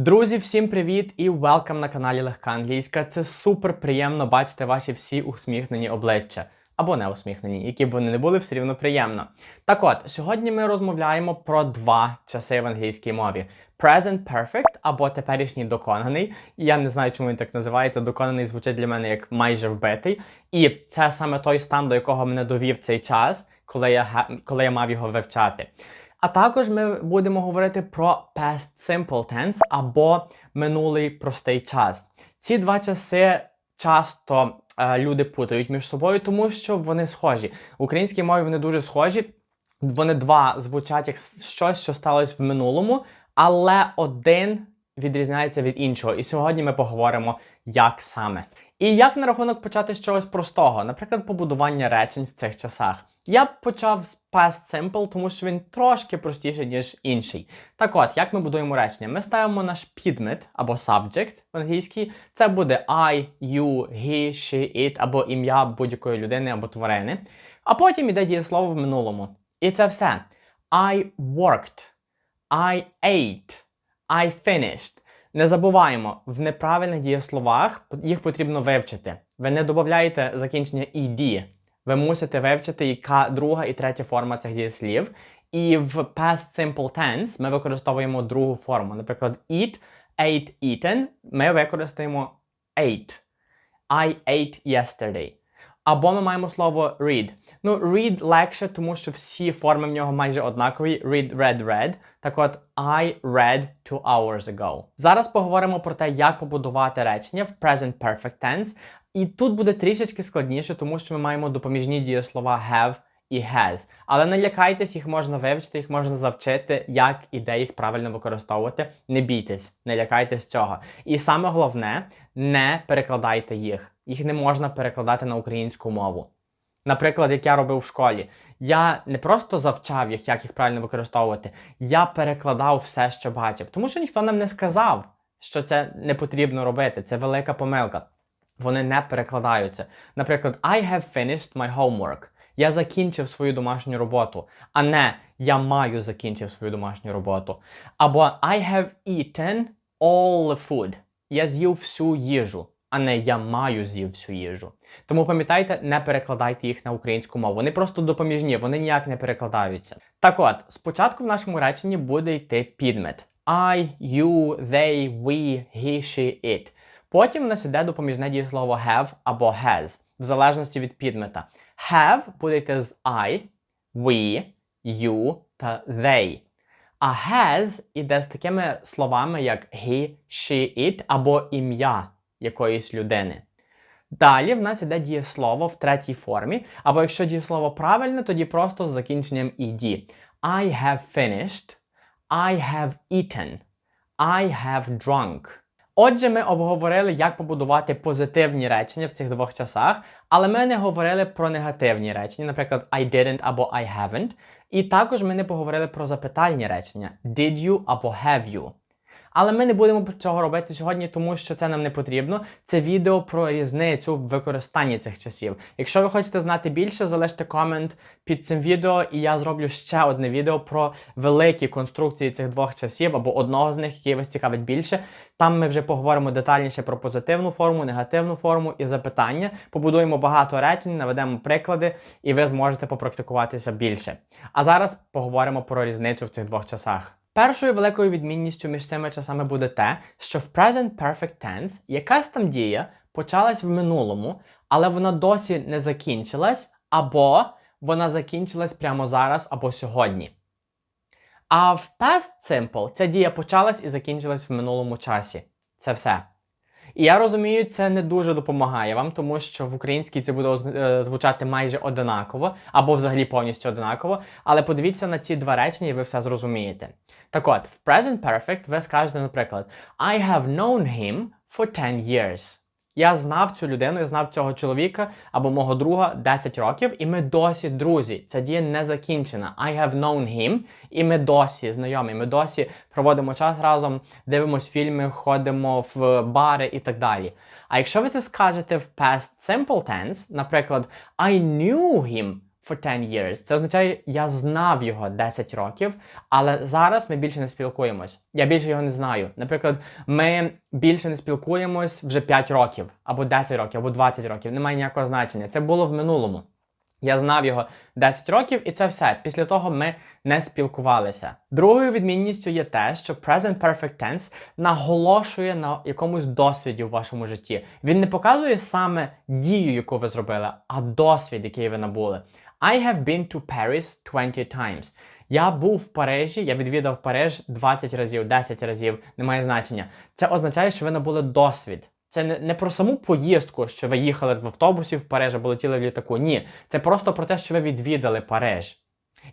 Друзі, всім привіт і велкам на каналі Легка Англійська. Це супер приємно бачити ваші всі усміхнені обличчя. Або не усміхнені, які б вони не були, все рівно приємно. Так от, сьогодні ми розмовляємо про два часи в англійській мові: Present Perfect або теперішній доконаний. Я не знаю, чому він так називається. Доконаний звучить для мене як майже вбитий. І це саме той стан, до якого мене довів цей час, коли я, коли я мав його вивчати. А також ми будемо говорити про past simple tense або минулий простий час. Ці два часи часто е, люди путають між собою, тому що вони схожі. В українській мові вони дуже схожі. Вони два звучать як щось, що сталося в минулому, але один відрізняється від іншого. І сьогодні ми поговоримо, як саме. І як на рахунок почати з чогось простого, наприклад, побудування речень в цих часах. Я б почав з past simple, тому що він трошки простіший, ніж інший. Так от, як ми будуємо речення? Ми ставимо наш підмет або subject в англійській. Це буде I, you, he, she, it або ім'я будь-якої людини або тварини. А потім іде дієслово в минулому. І це все. I worked, I ate, I finished. Не забуваємо, в неправильних дієсловах їх потрібно вивчити. Ви не додаєте закінчення ed. Ви мусите вивчити, яка друга і третя форма цих дієслів. І в past simple tense ми використовуємо другу форму. Наприклад, eat, ate, eaten. Ми використаємо ate. I ate yesterday. Або ми маємо слово read. Ну, read легше, тому що всі форми в нього майже однакові. Read, read, read. Так от, I read two hours ago. Зараз поговоримо про те, як побудувати речення в present perfect tense. І тут буде трішечки складніше, тому що ми маємо допоміжні дієслова have і has. Але не лякайтесь, їх можна вивчити, їх можна завчити, як і де їх правильно використовувати. Не бійтесь, не лякайтесь цього. І саме головне, не перекладайте їх. Їх не можна перекладати на українську мову. Наприклад, як я робив в школі, я не просто завчав їх, як їх правильно використовувати, я перекладав все, що бачив. Тому що ніхто нам не сказав, що це не потрібно робити. Це велика помилка. Вони не перекладаються. Наприклад, I have finished my homework. Я закінчив свою домашню роботу, а не я маю закінчив свою домашню роботу. Або I have eaten all the food. Я з'їв всю їжу, а не я маю з'їв всю їжу. Тому пам'ятайте, не перекладайте їх на українську мову. Вони просто допоміжні, вони ніяк не перекладаються. Так от, спочатку в нашому реченні буде йти підмет. I, you, they, we, he, she, it. Потім в нас іде допоміжне дієслово have або has, в залежності від підмета. Have буде йти з I, we, you та they. А has іде з такими словами, як he, she, it або ім'я якоїсь людини. Далі в нас іде дієслово в третій формі, або якщо дієслово правильне, тоді просто з закінченням ed. I have finished, I have eaten, I have drunk. Отже, ми обговорили, як побудувати позитивні речення в цих двох часах, але ми не говорили про негативні речення, наприклад, I didn't або I haven't. І також ми не поговорили про запитальні речення did you або have you. Але ми не будемо цього робити сьогодні, тому що це нам не потрібно. Це відео про різницю в використанні цих часів. Якщо ви хочете знати більше, залиште комент під цим відео, і я зроблю ще одне відео про великі конструкції цих двох часів або одного з них, який вас цікавить більше. Там ми вже поговоримо детальніше про позитивну форму, негативну форму і запитання. Побудуємо багато речень, наведемо приклади, і ви зможете попрактикуватися більше. А зараз поговоримо про різницю в цих двох часах. Першою великою відмінністю між цими часами буде те, що в Present Perfect Tense якась там дія почалась в минулому, але вона досі не закінчилась, або вона закінчилась прямо зараз або сьогодні. А в Past Simple ця дія почалась і закінчилась в минулому часі. Це все. І я розумію, це не дуже допомагає вам, тому що в українській це буде е, звучати майже одинаково, або взагалі повністю одинаково. Але подивіться на ці два речення, і ви все зрозумієте. Так от, в Present Perfect ви скажете, наприклад, I have known him for 10 years. Я знав цю людину, я знав цього чоловіка або мого друга 10 років, і ми досі друзі. Ця дія не закінчена. I have known him, і ми досі знайомі. Ми досі проводимо час разом, дивимось фільми, ходимо в бари і так далі. А якщо ви це скажете в past simple tense, наприклад, I knew him for 10 years. Це означає, я знав його 10 років, але зараз ми більше не спілкуємось. Я більше його не знаю. Наприклад, ми більше не спілкуємось вже 5 років, або 10 років, або 20 років. Немає ніякого значення. Це було в минулому. Я знав його 10 років, і це все. Після того ми не спілкувалися. Другою відмінністю є те, що Present Perfect Tense наголошує на якомусь досвіді в вашому житті. Він не показує саме дію, яку ви зробили, а досвід, який ви набули. I have been to Paris 20 times. Я був в Парижі, я відвідав Париж 20 разів, 10 разів, немає значення. Це означає, що ви набули досвід. Це не, не про саму поїздку, що ви їхали в автобусі в Париж або летіли в літаку. Ні, це просто про те, що ви відвідали Париж.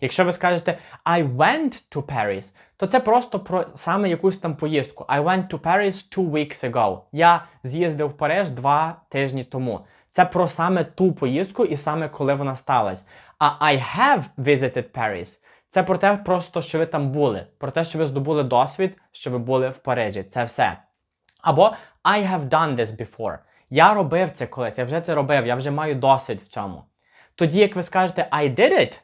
Якщо ви скажете I went to Paris, то це просто про саме якусь там поїздку. I went to Paris two weeks ago. Я з'їздив в Париж два тижні тому. Це про саме ту поїздку і саме коли вона сталася. А I have visited Paris. Це про те, просто що ви там були, про те, що ви здобули досвід, що ви були в Парижі. Це все. Або I have done this before. Я робив це колись, я вже це робив, я вже маю досвід в цьому. Тоді, як ви скажете I did it,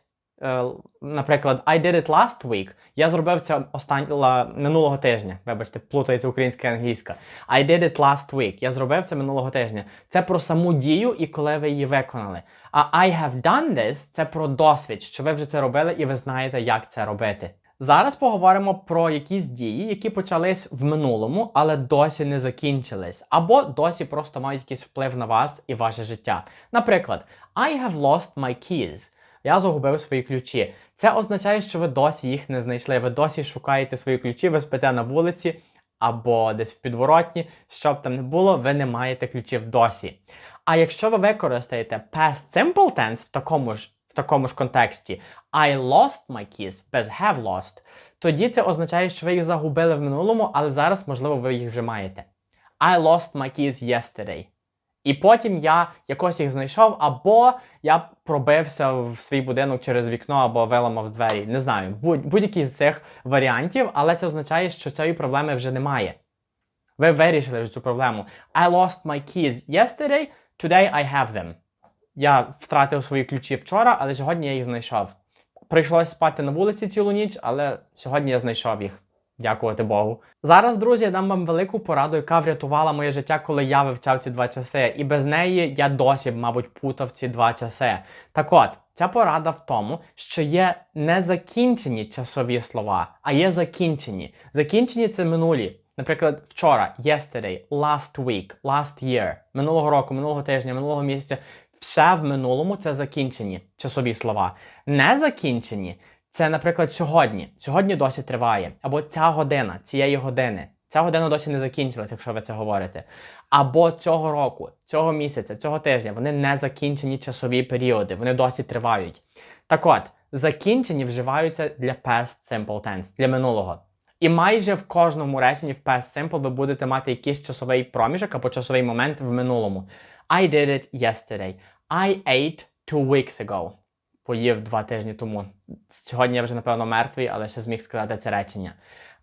наприклад, I did it last week, я зробив це останнього минулого тижня. Вибачте, плутається українська і англійська. I did it last week. Я зробив це минулого тижня. Це про саму дію і коли ви її виконали. А I have done this це про досвід, що ви вже це робили і ви знаєте, як це робити. Зараз поговоримо про якісь дії, які почались в минулому, але досі не закінчились, або досі просто мають якийсь вплив на вас і ваше життя. Наприклад, I have lost my keys. Я загубив свої ключі. Це означає, що ви досі їх не знайшли. Ви досі шукаєте свої ключі, ви спите на вулиці або десь в підворотні. Щоб там не було, ви не маєте ключів досі. А якщо ви використаєте past simple tense в такому ж в такому ж контексті I lost my keys без have lost, тоді це означає, що ви їх загубили в минулому, але зараз, можливо, ви їх вже маєте. I lost my keys yesterday. І потім я якось їх знайшов, або я пробився в свій будинок через вікно, або виламав двері. Не знаю, будь-який з цих варіантів, але це означає, що цієї проблеми вже немає. Ви вирішили цю проблему. I lost my keys yesterday, today I have them. Я втратив свої ключі вчора, але сьогодні я їх знайшов. Прийшлось спати на вулиці цілу ніч, але сьогодні я знайшов їх. Дякувати Богу. Зараз, друзі, я дам вам велику пораду, яка врятувала моє життя, коли я вивчав ці два часи. І без неї я досі, мабуть, путав ці два часи. Так от, ця порада в тому, що є не закінчені часові слова, а є закінчені. Закінчені це минулі. Наприклад, вчора, yesterday, last week, last year, минулого року, минулого тижня, минулого місяця. Все в минулому це закінчені часові слова. Не закінчені це, наприклад, сьогодні. Сьогодні досі триває. Або ця година, цієї години. Ця година досі не закінчилась, якщо ви це говорите. Або цього року, цього місяця, цього тижня вони не закінчені часові періоди, вони досі тривають. Так от, закінчені вживаються для past simple tense, для минулого. І майже в кожному реченні в past simple ви будете мати якийсь часовий проміжок або часовий момент в минулому. I did it yesterday. I ate two weeks ago. Поїв два тижні тому. Сьогодні я вже, напевно, мертвий, але ще зміг сказати це речення.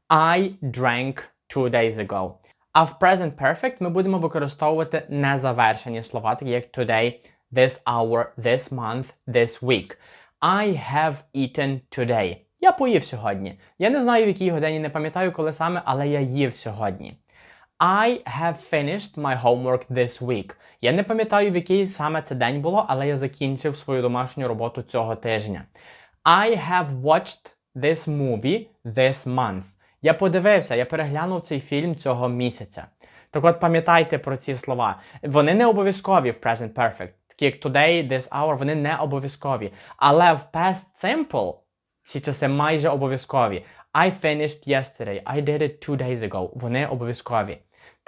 I drank two days ago. А в present perfect ми будемо використовувати незавершені слова, такі як today, this hour, this month, this week. I have eaten today. Я поїв сьогодні. Я не знаю, в якій годині, не пам'ятаю, коли саме, але я їв сьогодні. I have finished my homework this week. Я не пам'ятаю, в який саме це день було, але я закінчив свою домашню роботу цього тижня. I have watched this movie this month. Я подивився, я переглянув цей фільм цього місяця. Так от пам'ятайте про ці слова. Вони не обов'язкові в Present Perfect. Такі як today, this hour, вони не обов'язкові. Але в Past Simple ці часи майже обов'язкові. I finished yesterday. I did it two days ago. Вони обов'язкові.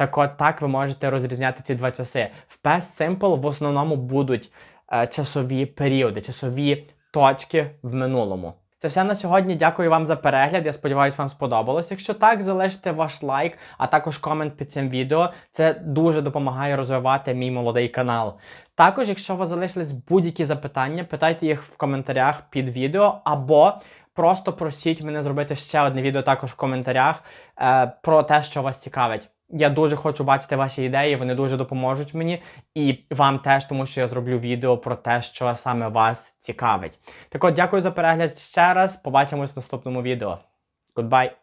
Так от так ви можете розрізняти ці два часи. В Past Simple в основному будуть е, часові періоди, часові точки в минулому. Це все на сьогодні. Дякую вам за перегляд. Я сподіваюся, вам сподобалось. Якщо так, залиште ваш лайк, а також комент під цим відео. Це дуже допомагає розвивати мій молодий канал. Також, якщо у вас залишились будь-які запитання, питайте їх в коментарях під відео або. Просто просіть мене зробити ще одне відео також в коментарях е, про те, що вас цікавить. Я дуже хочу бачити ваші ідеї, вони дуже допоможуть мені і вам теж, тому що я зроблю відео про те, що саме вас цікавить. Так от, дякую за перегляд ще раз. Побачимось в наступному відео. Goodbye!